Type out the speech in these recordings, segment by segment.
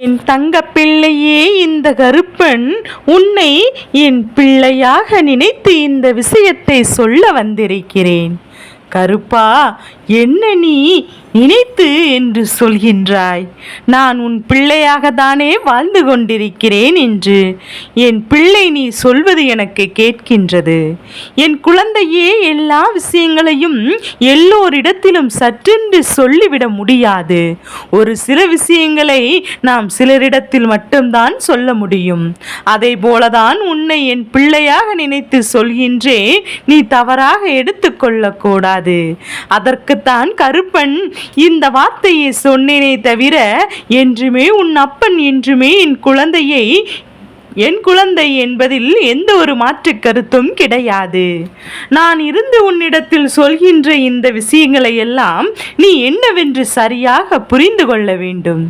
என் தங்க பிள்ளையே இந்த கருப்பன் உன்னை என் பிள்ளையாக நினைத்து இந்த விஷயத்தை சொல்ல வந்திருக்கிறேன். கருப்பா என்ன நீ நினைத்து என்று சொல்கின்றாய்? நான் உன் பிள்ளையாக தானே வாழ்ந்து கொண்டிருக்கிறேன் என்று. என் பிள்ளை நீ சொல்வது எனக்கு கேட்கின்றது. என் குழந்தையே எல்லா விஷயங்களையும் எல்லோரிடத்திலும் சற்றென்று சொல்லிவிட முடியாது. ஒரு சில விஷயங்களை நாம் சிலரிடத்தில் மட்டும்தான் சொல்ல முடியும். அதை போலதான் உன்னை என் பிள்ளையாக நினைத்து சொல்கின்றேன் நீ தவறாக எடுத்துக்கொள்ளக்கூடாது. அதற்கு அதற்குத்தான் கருப்பன். இந்த வார்த்தையை சொன்னேனே தவிர என்றுமே உன் அப்பன் என்றுமே என் குழந்தையை என் குழந்தை என்பதில் எந்த ஒரு மாற்று கருத்தும் கிடையாது. நான் இருந்து உன்னிடத்தில் சொல்கின்ற இந்த விஷயங்களை எல்லாம் நீ என்னவென்று சரியாக புரிந்து கொள்ள வேண்டும்.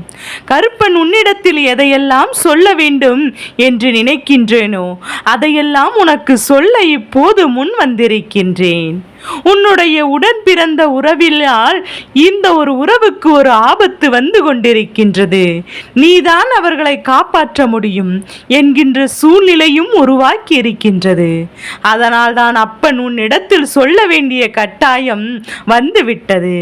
கருப்பன் உன்னிடத்தில் எதையெல்லாம் சொல்ல வேண்டும் என்று நினைக்கின்றேனோ அதையெல்லாம் உனக்கு சொல்ல இப்போது முன் வந்திருக்கின்றேன். உன்னுடைய உடன் பிறந்த உறவினால் இந்த ஒரு உறவுக்கு ஒரு ஆபத்து வந்து கொண்டிருக்கின்றது. நீதான் அவர்களை காப்பாற்ற முடியும் என்கின்ற சூழ்நிலையும் உருவாக்கி இருக்கின்றது. அதனால் தான் அப்பன் உன்னிடத்தில் சொல்ல வேண்டிய கட்டாயம் வந்துவிட்டது.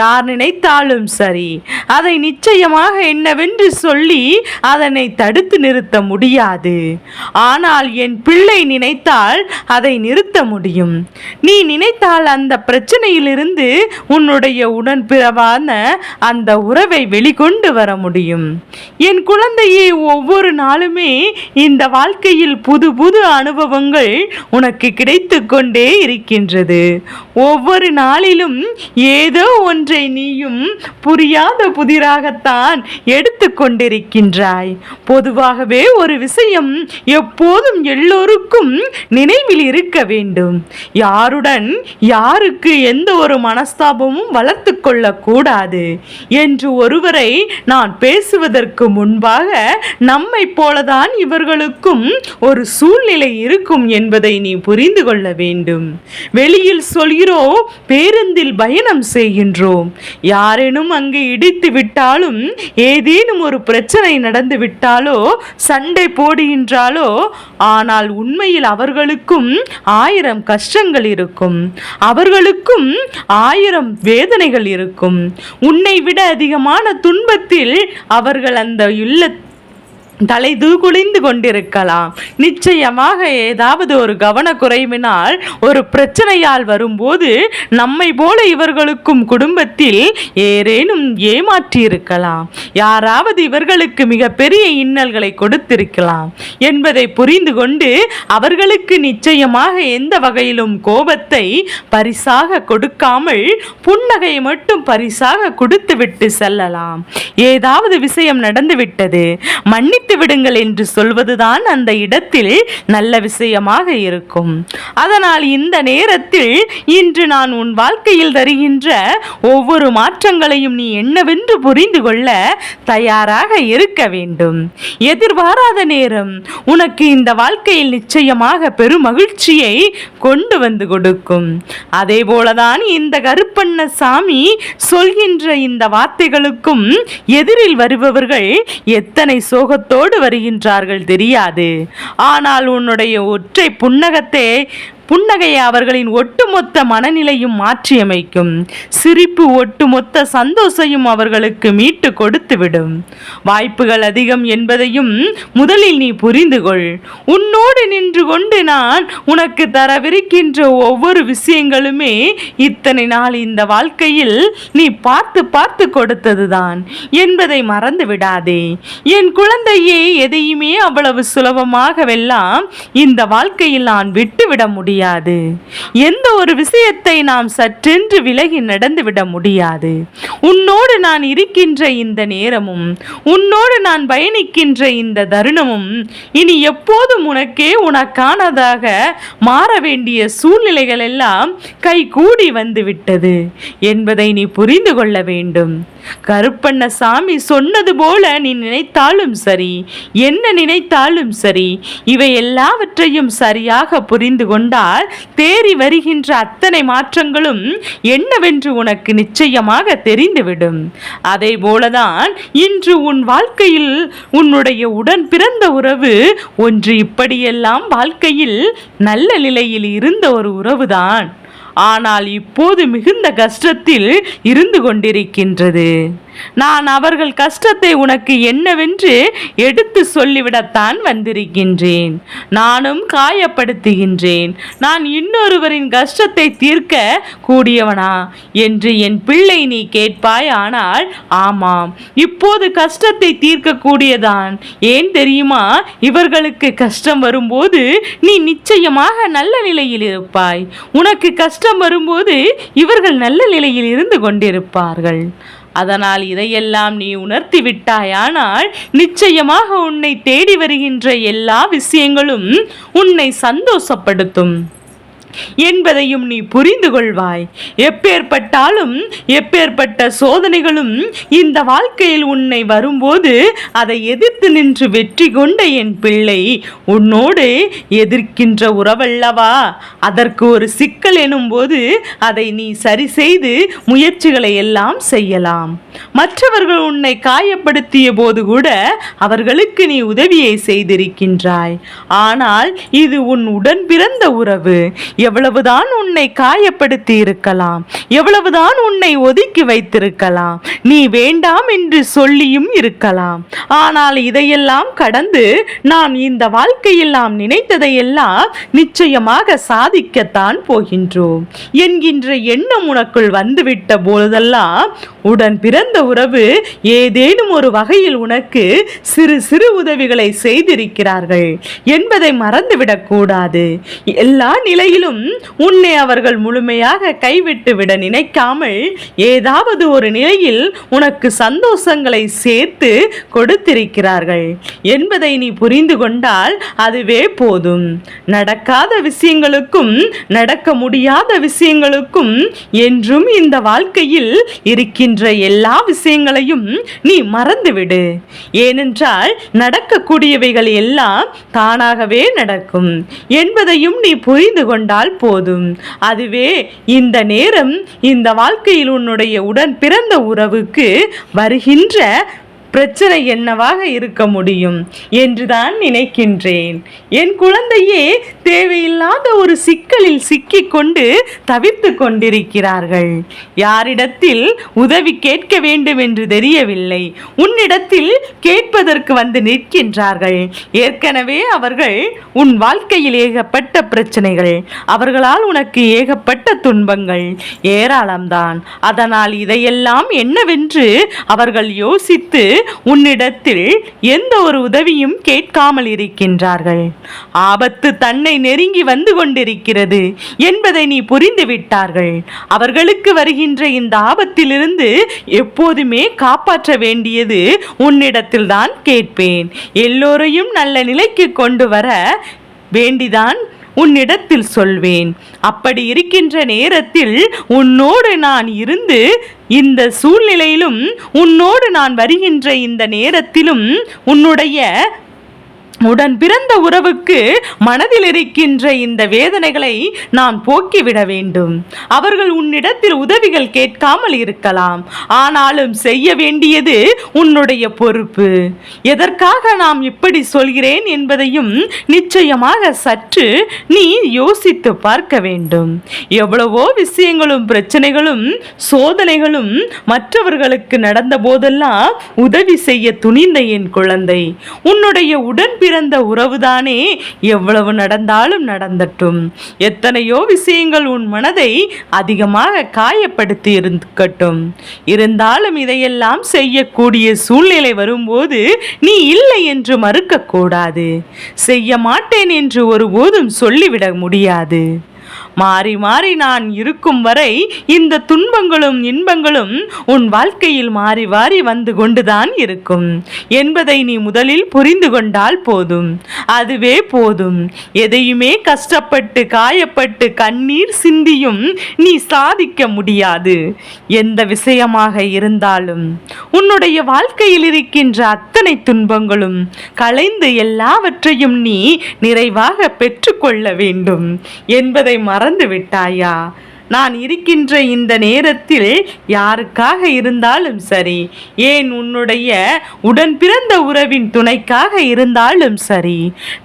யார் நினைத்தாலும் சரி அதை நிச்சயமாக என்னவென்று சொல்லி அதனை தடுத்து நிறுத்த முடியாது. ஆனால் என் பிள்ளை நினைத்தால் அதை நிறுத்த முடியும். நீ நினைத்தால் அந்த பிரச்சனையிலிருந்து உன்னுடைய உடன்பிறவான அந்த உறவை வெளிக்கொண்டு வர முடியும். என் குழந்தையே ஒவ்வொரு நாளுமே இந்த வாழ்க்கையில் புது புது அனுபவங்கள் உனக்கு கிடைத்து கொண்டே இருக்கின்றது. ஒவ்வொரு நாளிலும் ஏதோ ஒன்றை நீயும் புரியாத புதிராகத்தான் எடுத்து கொண்டிருக்கின்றாய். பொதுவாகவே ஒரு விஷயம் எப்போதும் எல்லோருக்கும் நினைவில் இருக்க வேண்டும். யாருடன் யாருக்கு எந்த ஒரு மனஸ்தாபமும் வளர்த்து கொள்ளக்கூடாது என்று ஒருவரை நான் பேசுவதற்கு முன்பாக நம்மை போலதான் இவர்களுக்கும் ஒரு சூழ்நிலை இருக்கும் என்பதை நீ புரிந்து கொள்ள வேண்டும். வெளியில் சொல்கிறோம் பேருந்தில் பயணம் செய்கின்றோம். யாரேனும் அங்கு இடித்து விட்டாலும் ஏதேனும் ஒரு பிரச்சனை நடந்து விட்டாலோ சண்டை போடுகின்றாலோ ஆனால் உண்மையில் அவர்களுக்கும் ஆயிரம் கஷ்டங்கள் இருக்கும். அவர்களுக்கும் ஆயிரம் வேதனைகள் இருக்கும். உன்னை விட அதிகமான துன்பத்தில் அவர்கள் அந்த இல்ல தலை தூகுலிந்து கொண்டிருக்கலாம். நிச்சயமாக ஏதாவது ஒரு கவனக்குறைவினால் ஒரு பிரச்சனையால் வரும்போது நம்மை போல இவர்களுக்கும் குடும்பத்தில் ஏதேனும் ஏமாற்றி இருக்கலாம் யாராவது இவர்களுக்கு மிகப்பெரிய இன்னல்களை கொடுத்திருக்கலாம். என்பதை புரிந்து கொண்டு அவர்களுக்கு நிச்சயமாக எந்த வகையிலும் கோபத்தை பரிசாக கொடுக்காமல் புன்னகையை மட்டும் பரிசாக கொடுத்துவிட்டு செல்லலாம். ஏதாவது விஷயம் நடந்துவிட்டது. மன்னித்து விடுங்கள் என்று சொல்வதுதான் அந்த இடத்தில் நல்ல விஷயமாக இருக்கும். அதனால் இந்த நேரத்தில் இன்று நான் உன் வாழ்க்கையில் தருகின்ற ஒவ்வொரு மாற்றங்களையும் நீ என்னவென்று புரிந்து கொள்ள தயாராக இருக்க வேண்டும். எதிர்பாராத நேரம் உனக்கு இந்த வாழ்க்கையில் நிச்சயமாக பெரும் மகிழ்ச்சியை கொண்டு வந்து கொடுக்கும். அதே போலதான் இந்த கருப்பண்ண சாமி சொல்கின்ற இந்த வார்த்தைகளுக்கும் எதிரில் வருபவர்கள் எத்தனை சோகத்தோடு வருகின்றார்கள் தெரியாது. ஆனால் உன்னுடைய ஒற்றை புன்னகத்தை புன்னகையை அவர்களின் ஒட்டுமொத்த மனநிலையும் மாற்றியமைக்கும். சிரிப்பு ஒட்டுமொத்த சந்தோஷையும் அவர்களுக்கு மீட்டு கொடுத்துவிடும். வாய்ப்புகள் அதிகம் என்பதையும் முதலில் நீ புரிந்து கொள். உன்னோடு நின்று கொண்டு நான் உனக்கு தரவிருக்கின்ற ஒவ்வொரு விஷயங்களுமே இத்தனை நாள் இந்த வாழ்க்கையில் நீ பார்த்து பார்த்து கொடுத்ததுதான் என்பதை மறந்து விடாதே. என் குழந்தையே எதையுமே அவ்வளவு சுலபமாகவெல்லாம் இந்த வாழ்க்கையில் நான் விட்டுவிட முடியும் முடியாது எந்த ஒரு விஷயத்தை நாம் சற்றென்று விலகி நடந்துவிட முடியாது. உன்னோடு நான் இருக்கின்ற இந்த நேரமும் உன்னோடு நான் பயணிக்கின்ற இந்த தருணமும் இனி எப்போதும் உனக்கே உனக்கானதாக மாற வேண்டிய சூழ்நிலைகள் எல்லாம் கை கூடி வந்து விட்டது என்பதை நீ புரிந்து கொள்ள வேண்டும். கருப்பண்ணசாமி சொன்னது போல நீ நினைத்தாலும் சரி என்ன நினைத்தாலும் சரி இவை எல்லாவற்றையும் சரியாக புரிந்து கொண்டால் தேறி வருகின்ற அத்தனை மாற்றங்களும் என்னவென்று உனக்கு நிச்சயமாக தெரிந்துவிடும். அதே போலதான் இன்று உன் வாழ்க்கையில் உன்னுடைய உடன் பிறந்த உறவு ஒன்று இப்படியெல்லாம் வாழ்க்கையில் நல்ல நிலையில் இருந்த ஒரு உறவுதான். ஆனால் இப்போது மிகுந்த கஷ்டத்தில் இருந்து கொண்டிருக்கின்றது. நான் அவர்கள் கஷ்டத்தை உனக்கு என்னவென்று எடுத்து சொல்லிவிடத்தான் வந்திருக்கின்றேன். நானும் காயப்படுத்துகின்றேன். நான் இன்னொருவரின் கஷ்டத்தை தீர்க்க கூடியவனா என்று என் பிள்ளை நீ கேட்பாய் ஆனால் ஆமாம் இப்போது கஷ்டத்தை தீர்க்கக்கூடியதான் ஏன் தெரியுமா? இவர்களுக்கு கஷ்டம் வரும்போது நீ நிச்சயமாக நல்ல நிலையில் இருப்பாய். உனக்கு கஷ்டம் வரும்போது இவர்கள் நல்ல நிலையில் இருந்து கொண்டிருப்பார்கள். அதனால் இதையெல்லாம் நீ உணர்த்தி விட்டாயானால் நிச்சயமாக உன்னை தேடி வருகின்ற எல்லா விஷயங்களும் உன்னை சந்தோஷப்படுத்தும். என்பதையும் நீ புரிந்து கொள்வாய் எப்பேற்பட்டாலும் எப்பேற்பட்ட சோதனைகளும் இந்த வாழ்க்கையில் உன்னை வரும்போது அதை எதிர்த்து நின்று வெற்றி கொண்ட என் பிள்ளை. உன்னோடு எதிர்க்கின்ற உறவல்லவா? அதற்கு ஒரு சிக்கல் எனும்போது அதை நீ சரி செய்து முயற்சிகளை எல்லாம் செய்யலாம். மற்றவர்கள் உன்னை காயப்படுத்திய போது கூட அவர்களுக்கு நீ உதவியை செய்திருக்கின்றாய். ஆனால் இது உன் உடன் பிறந்த உறவு. எவ்வளவுதான் உன்னை காயப்படுத்தி இருக்கலாம் எவ்வளவுதான் உன்னை ஒதுக்கி வைத்திருக்கலாம் நீ வேண்டாம் என்று சொல்லியும் இருக்கலாம். ஆனால் இதையெல்லாம் கடந்து நாம் இந்த வாழ்க்கையில் நாம் நினைத்ததையெல்லாம் நிச்சயமாக சாதிக்கத்தான் போகின்றோம். என்கின்ற எண்ணம் உனக்குள் வந்துவிட்ட போதெல்லாம் உடன் பிறந்த உறவு ஏதேனும் ஒரு வகையில் உனக்கு சிறு சிறு உதவிகளை செய்திருக்கிறார்கள் என்பதை மறந்துவிடக் கூடாது. எல்லா நிலையிலும் உன்னை அவர்கள் முழுமையாக கைவிட்டு விட நினைக்காமல் ஏதாவது ஒரு நிலையில் உனக்கு சந்தோஷங்களை சேர்த்து கொடுத்திருக்கிறார்கள் என்பதை நீ புரிந்து கொண்டால் அதுவே போதும். நடக்காத விஷயங்களுக்கும் நடக்க முடியாத விஷயங்களுக்கும் என்றும் இந்த வாழ்க்கையில் இருக்கின்ற எல்லா விஷயங்களையும் நீ மறந்துவிடு. ஏனென்றால் நடக்கக்கூடியவைகள் எல்லாம் தானாகவே நடக்கும். என்பதையும் நீ புரிந்து கொண்டால் போதும். அதுவே இந்த நேரம் இந்த வாழ்க்கையில் உன்னுடைய உடன் பிறந்த உறவுக்கு வருகின்ற பிரச்சனை என்னவாக இருக்க முடியும் என்றுதான் நினைக்கின்றேன். என் குழந்தையே தேவையில்லாத ஒரு சிக்கலில் சிக்கிக்கொண்டு தவித்து கொண்டிருக்கிறார்கள். யாரிடத்தில் உதவி கேட்க வேண்டும் என்று தெரியவில்லை. உன்னிடத்தில் கேட்பதற்கு வந்து நிற்கின்றார்கள். ஏற்கனவே அவர்கள் உன் வாழ்க்கையில் ஏகப்பட்ட பிரச்சனைகள் அவர்களால் உனக்கு ஏகப்பட்ட துன்பங்கள். ஏராளம்தான். அதனால் இதையெல்லாம் என்னவென்று அவர்கள் யோசித்து உன்னிடத்தில் எந்த ஒரு உதவியும் கேட்காமல் இருக்கின்றார்கள். ஆபத்து தன்னை நெருங்கி வந்து கொண்டிருக்கிறது என்பதை நீ புரிந்து விட்டார்கள். அவர்களுக்கு வருகின்ற இந்த ஆபத்திலிருந்து எப்போதுமே காப்பாற்ற வேண்டியது உன்னிடத்தில் தான் கேட்பேன். எல்லோரையும் நல்ல நிலைக்கு கொண்டு வர வேண்டிதான் உன்னிடத்தில் சொல்வேன். அப்படி இருக்கின்ற நேரத்தில் உன்னோடு நான் இருந்து இந்த சூழ்நிலையிலும் உன்னோடு நான் வருகின்ற இந்த நேரத்திலும் உன்னுடைய உடன் பிறந்த உறவுக்கு மனதில் இருக்கின்ற இந்த வேதனைகளை நான் போக்கிவிட வேண்டும். அவர்கள் உன்னிடத்தில் உதவிகள் கேட்காமல் இருக்கலாம். ஆனாலும் செய்ய வேண்டியது உன்னுடைய பொறுப்பு. எதற்காக நாம் இப்படி சொல்கிறேன் என்பதையும் நிச்சயமாக சற்று நீ யோசித்து பார்க்க வேண்டும். எவ்வளவோ விஷயங்களும் பிரச்சனைகளும் சோதனைகளும் மற்றவர்களுக்கு நடந்த போதெல்லாம் உதவி செய்ய துணிந்த என் குழந்தை. உன்னுடைய உடன் பிறந்த உறவுதானே? எவ்வளவு நடந்தாலும் நடந்தட்டும். எத்தனையோ விஷயங்கள் உன் மனதை அதிகமாக காயப்படுத்தி இருக்கட்டும். இருந்தாலும் இதையெல்லாம் செய்யக்கூடிய சூழ்நிலை வரும்போது நீ இல்லை என்று மறுக்கக்கூடாது. செய்ய மாட்டேன் என்று ஒருபோதும் சொல்லிவிட முடியாது. மாறி மாறி நான் இருக்கும் வரை இந்த துன்பங்களும் இன்பங்களும் உன் வாழ்க்கையில் மாறி மாறி வந்து கொண்டுதான் இருக்கும். என்பதை நீ முதலில் புரிந்து கொண்டால் போதும். அதுவே போதும். எதையுமே கஷ்டப்பட்டு காயப்பட்டு கண்ணீர் சிந்தியும் நீ சாதிக்க முடியாது. எந்த விஷயமாக இருந்தாலும் உன்னுடைய வாழ்க்கையில் இருக்கின்ற அத்தனை துன்பங்களும் கலைந்து எல்லாவற்றையும் நீ நிறைவாக பெற்றுக்கொள்ள வேண்டும். என்பதை மற மறந்து விட்டாயா? நான் இருக்கின்ற இந்த நேரத்தில் யாருக்காக இருந்தாலும் சரி ஏன் உன்னுடைய உடன் பிறந்த உறவின் துணைக்காக இருந்தாலும் சரி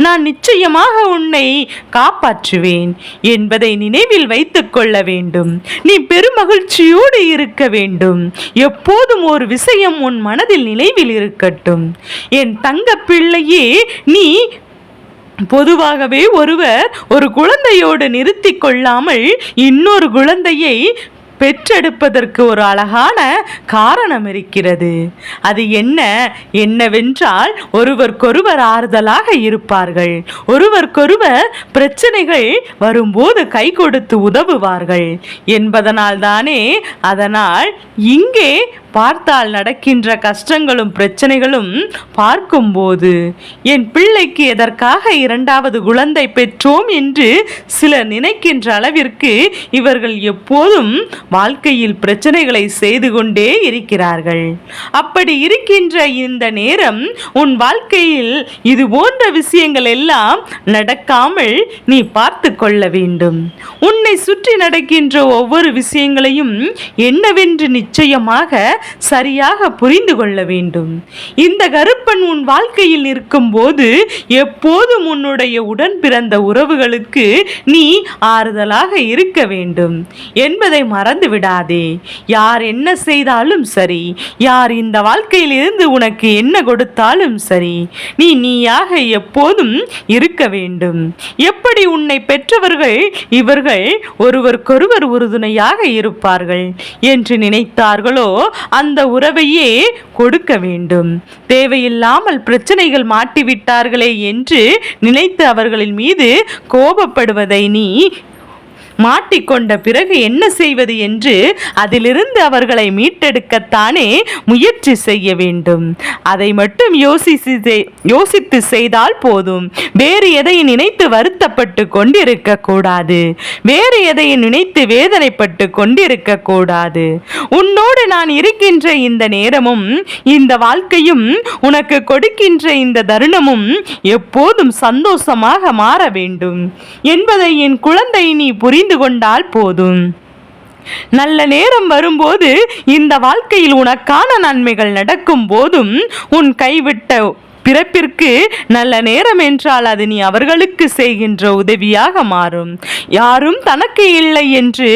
நான் நிச்சயமாக உன்னை காப்பாற்றுவேன் என்பதை நினைவில் வைத்துக் கொள்ள வேண்டும். நீ பெருமகிழ்ச்சியோடு இருக்க வேண்டும். எப்போதும் ஒரு விஷயம் உன் மனதில் நினைவில் இருக்கட்டும். என் தங்க பிள்ளையே நீ பொதுவாகவே ஒருவர் ஒரு குழந்தையோடு நிறுத்தி கொள்ளாமல் இன்னொரு குழந்தையை பெற்றெடுப்பதற்கு ஒரு அழகான காரணம் இருக்கிறது. அது என்ன? என்னவென்றால் ஒருவருக்கொருவர் ஆறுதலாக இருப்பார்கள். ஒருவருக்கொருவர் பிரச்சனைகள் வரும்போது கை கொடுத்து உதவுவார்கள். என்பதனால் தானே அதனால் இங்கே பார்த்தால் நடக்கின்ற கஷ்டங்களும் பிரச்சனைகளும் பார்க்கும்போது என் பிள்ளைக்கு எதற்காக இரண்டாவது குழந்தை பெற்றோம் என்று சிலர் நினைக்கின்ற அளவிற்கு இவர்கள் எப்போதும் வாழ்க்கையில் பிரச்சனைகளை செய்து கொண்டே இருக்கிறார்கள். அப்படி இருக்கின்ற இந்த நேரம் உன் வாழ்க்கையில் இது போன்ற விஷயங்கள் எல்லாம் நடக்காமல் நீ பார்த்து கொள்ள வேண்டும். உன்னை சுற்றி நடக்கின்ற ஒவ்வொரு விஷயங்களையும் என்னவென்று நிச்சயமாக சரியாக புரிந்து கொள்ள வேண்டும். இந்த கருப்பன் உன் வாழ்க்கையில் இருக்கும்போது எப்போதும் உன்னுடைய உடன் பிறந்த உறவுகளுக்கு நீ ஆறுதலாக இருக்க வேண்டும். என்பதை மறந்து விடாதே. யார் என்ன செய்தாலும் சரி. யார் இந்த வாழ்க்கையிலிருந்து உனக்கு என்ன கொடுத்தாலும் சரி. நீ நீயாக எப்போதும் இருக்க வேண்டும். எப்படி உன்னை பெற்றவர்கள் இவர்கள் ஒருவருக்கொருவர் உறுதுணையாக இருப்பார்கள் என்று நினைத்தார்களோ அந்த உறவையே கொடுக்க வேண்டும். தேவையில்லாமல் பிரச்சனைகள் மாட்டிவிட்டார்களே என்று நினைத்து அவர்களின் மீது கோபப்படுவதை நீ மாட்டிக்கொண்ட பிறகு என்ன செய்வது என்று அதிலிருந்து அவர்களை மீட்டெடுக்கத்தானே முயற்சி செய்ய வேண்டும். அதை மட்டும் யோசித்து யோசித்து செய்தால் போதும். வேறு எதை நினைத்து வருத்தப்பட்டு கொண்டிருக்க கூடாது. வேறு எதை நினைத்து வேதனைப்பட்டு கொண்டிருக்க கூடாது. உன்னோடு நான் இருக்கின்ற இந்த நேரமும் இந்த வாழ்க்கையும் உனக்கு கொடுக்கின்ற இந்த தருணமும் எப்போதும் சந்தோஷமாக மாற வேண்டும். என்பதை என் குழந்தை நீ புரிந்து புரிந்து கொண்டால் போதும். நல்ல நேரம் வரும்போது இந்த வாழ்க்கையில் உனக்கான நன்மைகள் நடக்கும் போதும் உன் கைவிட்ட பிறப்பிற்கு நல்ல நேரம் என்றால் அது நீ அவர்களுக்கு செய்கின்ற உதவியாக மாறும். யாரும் தனக்கு இல்லை என்று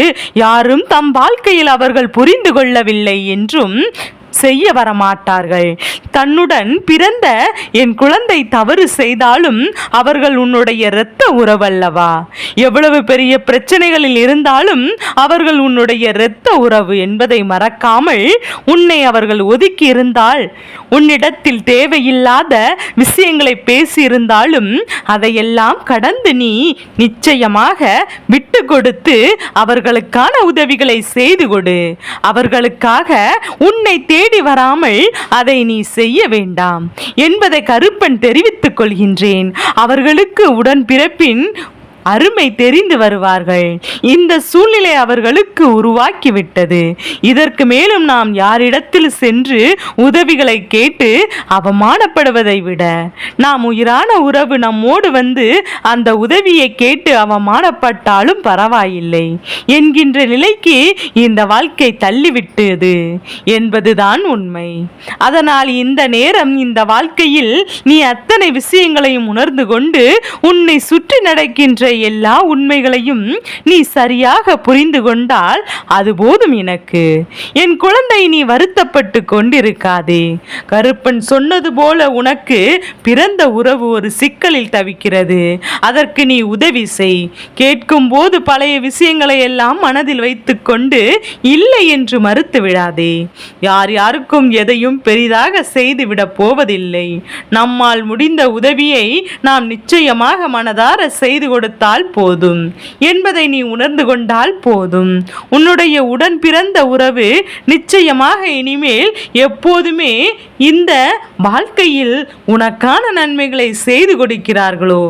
யாரும் தம் வாழ்க்கையில் அவர்கள் புரிந்து கொள்ளவில்லை என்றும் செய்ய வரமாட்டார்கள். தன்னுடன் பிறந்த என் குழந்தை தவறு செய்தாலும் அவர்கள் உன்னுடைய இரத்த உறவல்லவா? எவ்வளவு பெரிய பிரச்சனைகளில் இருந்தாலும் அவர்கள் உன்னுடைய இரத்த உறவு என்பதை மறக்காமல் உன்னை அவர்கள் ஒதுக்கி இருந்தால் உன்னிடத்தில் தேவையில்லாத விஷயங்களை பேசியிருந்தாலும் அதையெல்லாம் கடந்து நீ நிச்சயமாக விட்டு கொடுத்து அவர்களுக்கான உதவிகளை செய்து கொடு அவர்களுக்காக உன்னை தேடி வராமல் அதை நீ செய்ய வேண்டாம். என்பதை கருப்பன் தெரிவித்துக் கொள்கின்றேன் அவர்களுக்கு உடன் பிறப்பின் அருமை தெரிந்து வருவார்கள். இந்த சூழ்நிலை அவர்களுக்கு உருவாக்கிவிட்டது. இதற்கு மேலும் நாம் யாரிடத்தில் சென்று உதவிகளை கேட்டு அவமானப்படுவதை விட நாம் உயிரான உறவு நம்மோடு வந்து அந்த உதவியை கேட்டு அவமானப்பட்டாலும் பரவாயில்லை. என்கின்ற நிலைக்கு இந்த வாழ்க்கை தள்ளிவிட்டது என்பதுதான் உண்மை. அதனால் இந்த நேரம் இந்த வாழ்க்கையில் நீ அத்தனை விஷயங்களையும் உணர்ந்து கொண்டு உன்னை சுற்றி நடக்கின்ற எல்லா உண்மைகளையும் நீ சரியாக புரிந்து கொண்டால் அது போதும் எனக்கு. என் குழந்தை நீ வருத்தப்பட்டு கொண்டிருக்காதே. கருப்பன் சொன்னது போல உனக்கு பிறந்த உறவு ஒரு சிக்கலில் தவிக்கிறது. அதற்கு நீ உதவி செய். கேட்கும் போது பழைய விஷயங்களை எல்லாம் மனதில் வைத்துக்கொண்டு இல்லை என்று மறுத்து விடாதே. யார் யாருக்கும் எதையும் பெரிதாக செய்துவிடப் போவதில்லை. நம்மால் முடிந்த உதவியை நாம் நிச்சயமாக மனதார செய்து கொடுத்த பார்த்தால் போதும். என்பதை நீ உணர்ந்து கொண்டால் போதும். உன்னுடைய உடன் பிறந்த உறவு நிச்சயமாக இனிமேல் எப்போதுமே இந்த வாழ்க்கையில் உனக்கான நன்மைகளை செய்து கொடுக்கிறார்களோ?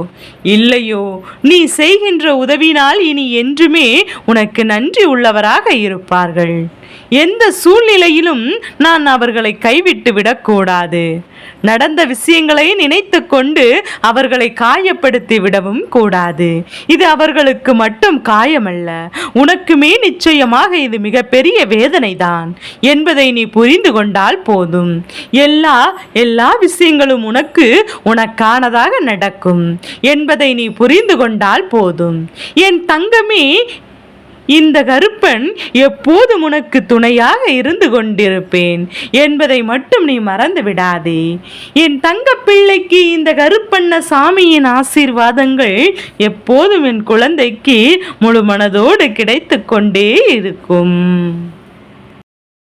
இல்லையோ நீ செய்கின்ற உதவினால் இனி என்றுமே உனக்கு நன்றி உள்ளவராக இருப்பார்கள். எந்த சூழ்நிலையிலும் நான் அவர்களை கைவிட்டு விடக்கூடாது நடந்த விஷயங்களை நினைத்து கொண்டு அவர்களை காயப்படுத்தி விடவும் கூடாது. இது அவர்களுக்கு மட்டும் காயமல்ல. உனக்குமே நிச்சயமாக இது மிகப்பெரிய வேதனைதான். என்பதை நீ புரிந்து கொண்டால் போதும். எல்லா எல்லா விஷயங்களும் உனக்கு உனக்கானதாக நடக்கும். என்பதை நீ புரிந்து கொண்டால் போதும். என் தங்கமே இந்த கருப்பன் எப்போதும் உனக்கு துணையாக இருந்து கொண்டிருப்பேன் என்பதை மட்டும் நீ மறந்து விடாதே. என் தங்க பிள்ளைக்கு இந்த கருப்பண்ண சாமியின் ஆசீர்வாதங்கள் எப்போதும் என் குழந்தைக்கு முழு மனதோடு கிடைத்து கொண்டே இருக்கும்.